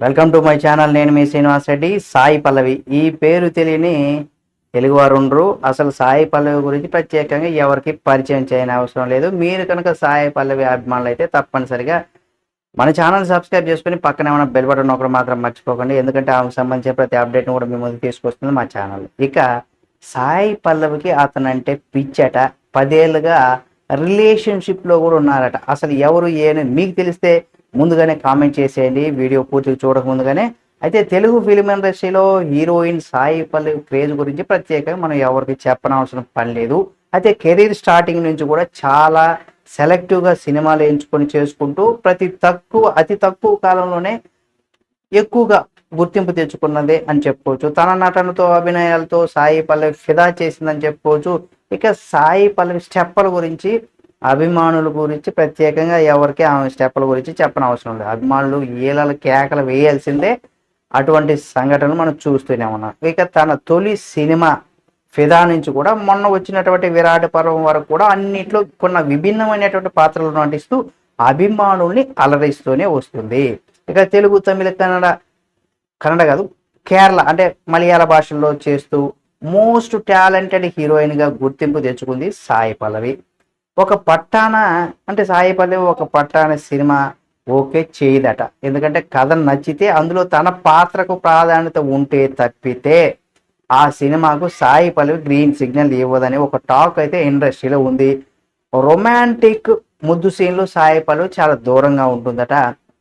Welcome to my channel నేను మీ శ్రీనివాస్ రెడ్డి సాయి పల్లవి. ఈ పేరు తెలియని తెలుగువారు ఉండరు. అసలు సాయి పల్లవి గురించి ప్రత్యేకంగా ఎవరికి పరిచయం చేయని అవసరం లేదు. మీరు కనుక సాయి పల్లవి అభిమానులు అయితే తప్పనిసరిగా మన ఛానల్ సబ్స్క్రైబ్ చేసుకుని పక్కన ఏమైనా బెల్ బటన్ ఒకటి మాత్రం మర్చిపోకండి. ఎందుకంటే ఆమెకు సంబంధించిన ప్రతి అప్డేట్ని కూడా మీ ముందు తీసుకొస్తుంది మా ఛానల్. ఇక సాయి పల్లవికి అతనంటే పిచ్చట పదేళ్ళుగా రిలేషన్షిప్లో కూడా ఉన్నారట. అసలు ఎవరు ఏని మీకు తెలిస్తే ముందుగానే కామెంట్ చేసేయండి. వీడియో పూర్తిగా చూడక ముందుగానే. అయితే తెలుగు ఫిలిం ఇండస్ట్రీలో హీరోయిన్ సాయి పల్లవి క్రేజ్ గురించి ప్రత్యేకంగా మనం ఎవరికి చెప్పనవసరం పని లేదు. అయితే కెరీర్ స్టార్టింగ్ నుంచి కూడా చాలా సెలెక్టివ్గా సినిమాలు ఎంచుకొని చేసుకుంటూ ప్రతి తక్కువ అతి తక్కువ కాలంలోనే ఎక్కువగా గుర్తింపు తెచ్చుకున్నదే అని చెప్పుకోవచ్చు. తన నటనతో అభినయాలతో సాయి పల్లవి ఫిదా చేసిందని చెప్పుకోవచ్చు. ఇక సాయి పల్లవి స్టెప్పల గురించి అభిమానుల గురించి ప్రత్యేకంగా ఎవరికి ఆమె స్టెప్పుల గురించి చెప్పనవసరం లేదు. అభిమానులు ఈలలు కేకలు వేయాల్సిందే అటువంటి సంఘటనలు మనం చూస్తూనే ఉన్నాం. ఇక తన తొలి సినిమా ఫిదా నుంచి కూడా మొన్న వచ్చినటువంటి విరాట్ పర్వం వరకు కూడా అన్నిట్లో కొన్ని విభిన్నమైనటువంటి పాత్రలు నటిస్తూ అభిమానుల్ని అలరిస్తూనే వస్తుంది. ఇక తెలుగు తమిళ కన్నడ కన్నడ కాదు కేరళ అంటే మలయాళ భాషల్లో చేస్తూ మోస్ట్ టాలెంటెడ్ హీరోయిన్గా గుర్తింపు తెచ్చుకుంది సాయి పల్లవి. ఒక పట్టాన అంటే సాయి పల్లవి ఒక పట్టాన సినిమా ఓకే చేయదట. ఎందుకంటే కథ నచ్చితే అందులో తన పాత్రకు ప్రాధాన్యత ఉంటే తప్పితే ఆ సినిమాకు సాయి పల్లవి గ్రీన్ సిగ్నల్ ఇవ్వదని ఒక టాక్ అయితే ఇండస్ట్రీలో ఉంది. రొమాంటిక్ ముద్దు సీన్లు సాయి పల్లవి చాలా దూరంగా ఉంటుందట.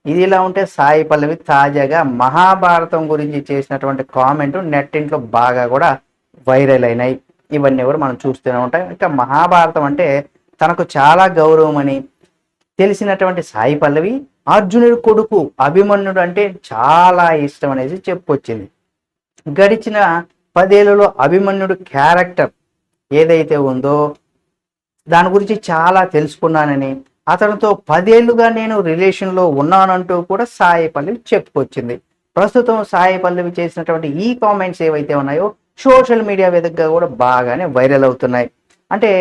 ఇది ఇలా ఉంటే సాయి పల్లవి తాజాగా మహాభారతం గురించి చేసినటువంటి కామెంట్ నెట్టింట్లో బాగా కూడా వైరల్ అయినాయి. ఇవన్నీ కూడా మనం చూస్తూనే ఉంటాం. ఇంకా మహాభారతం అంటే తనకు చాలా గౌరవం అని తెలిసినటువంటి సాయి పల్లవి అర్జునుడి కొడుకు అభిమన్యుడు అంటే చాలా ఇష్టం అనేసి చెప్పుకొచ్చింది. గడిచిన పదేళ్ళలో అభిమన్యుడు క్యారెక్టర్ ఏదైతే ఉందో దాని గురించి చాలా తెలుసుకున్నానని అతనితో పదేళ్ళుగా నేను రిలేషన్లో ఉన్నానంటూ కూడా సాయి పల్లవి చెప్పుకొచ్చింది. ప్రస్తుతం సాయి పల్లవి చేసినటువంటి ఈ కామెంట్స్ ఏవైతే ఉన్నాయో సోషల్ మీడియా వేదికగా కూడా బాగానే వైరల్ అవుతున్నాయి. అంటే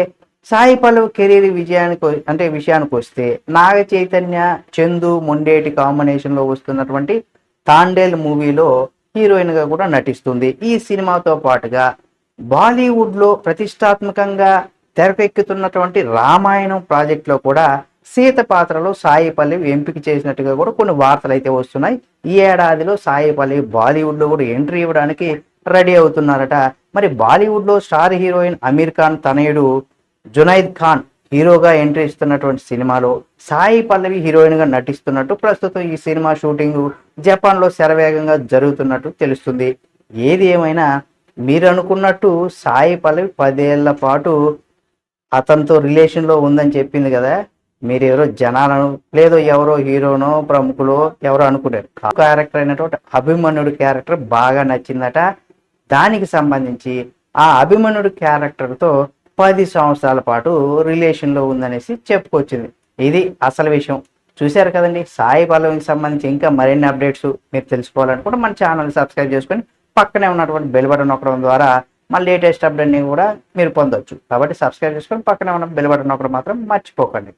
సాయి పల్లవి కెరీర్ విజయానికి అంటే విషయానికి వస్తే నాగ చైతన్య చందు మొండేటి కాంబినేషన్లో వస్తున్నటువంటి తాండేల్ మూవీలో హీరోయిన్గా కూడా నటిస్తుంది. ఈ సినిమాతో పాటుగా బాలీవుడ్లో ప్రతిష్టాత్మకంగా తెరకెక్కుతున్నటువంటి రామాయణం ప్రాజెక్ట్లో కూడా సీత పాత్రలో సాయి పల్లవి ఎంపిక చేసినట్టుగా కూడా కొన్ని వార్తలు అయితే వస్తున్నాయి. ఈ ఏడాదిలో సాయి పల్లవి బాలీవుడ్లో కూడా ఎంట్రీ ఇవ్వడానికి రెడీ అవుతున్నారట. మరి బాలీవుడ్లో స్టార్ హీరోయిన్ అమీర్ ఖాన్ తనయుడు జునైద్ ఖాన్ హీరోగా ఎంట్రీ ఇస్తున్నటువంటి సినిమాలో సాయి పల్లవి హీరోయిన్గా నటిస్తున్నట్టు ప్రస్తుతం ఈ సినిమా షూటింగ్ జపాన్లో శరవేగంగా జరుగుతున్నట్టు తెలుస్తుంది. ఏది ఏమైనా మీరు అనుకున్నట్టు సాయి పల్లవి పదేళ్ళ పాటు అతనితో రిలేషన్లో ఉందని చెప్పింది కదా. మీరు ఎవరో జనాలను లేదో ఎవరో హీరోనో ప్రముఖులో ఎవరో అనుకున్నారు. క్యారెక్టర్ అయినటువంటి అభిమన్యుడు క్యారెక్టర్ బాగా నచ్చిందట. దానికి సంబంధించి ఆ అభిమన్యుడు క్యారెక్టర్తో పది సంవత్సరాల పాటు రిలేషన్లో ఉందనేసి చెప్పుకొచ్చింది. ఇది అసలు విషయం. చూశారు కదండి సాయి పల్లవికి సంబంధించి ఇంకా మరిన్ని అప్డేట్స్ మీరు తెలుసుకోవాలనుకుంటే మన ఛానల్ సబ్స్క్రైబ్ చేసుకొని పక్కనే ఉన్నటువంటి బెల్ బటన్ నొక్కడం ద్వారా మన లేటెస్ట్ అప్డేట్ని కూడా మీరు పొందొచ్చు. కాబట్టి సబ్స్క్రైబ్ చేసుకొని పక్కనే ఉన్న బెల్ బటన్ నొక్కడం మాత్రం మర్చిపోకండి.